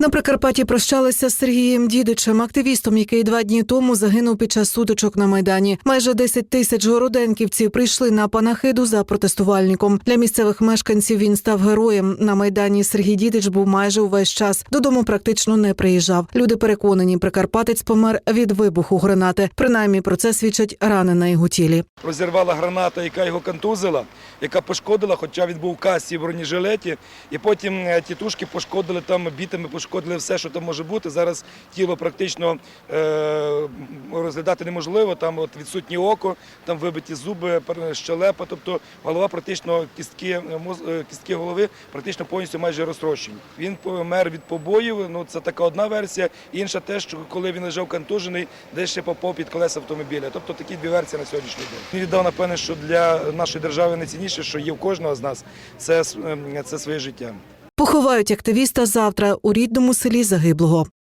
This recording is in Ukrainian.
На Прикарпатті прощалися з Сергієм Дідичем, активістом, який два дні тому загинув під час сутичок на майдані. Майже 10 тисяч городенківців прийшли на панахиду за протестувальником. Для місцевих мешканців він став героєм. На майдані Сергій Дідич був майже увесь час. Додому практично не приїжджав. Люди переконані, прикарпатець помер від вибуху гранати. Принаймні про це свідчать рани на його тілі. розірвала граната, яка його контузила, яка пошкодила, хоча він був в касі в бронежилеті. І потім е, тітушки пошкодили там бітами, пошкодили все, що там може бути. Зараз тіло практично е, розглядати неможливо. Там от відсутнє око, там вибиті зуби, щелепа. Тобто голова практично кістки, е, е, кістки голови практично повністю майже розтрощені. Він помер від побоїв. Ну це така одна версія. Інша те, що коли він лежав контужений, десь ще попав під колеса автомобіля. Тобто такі дві версії на сьогоднішній день. Він віддав, напевне, що для нашої держави найцінніше, що є в кожного з нас, це, ем, це своє життя. Поховають активіста завтра у рідному селі загиблого.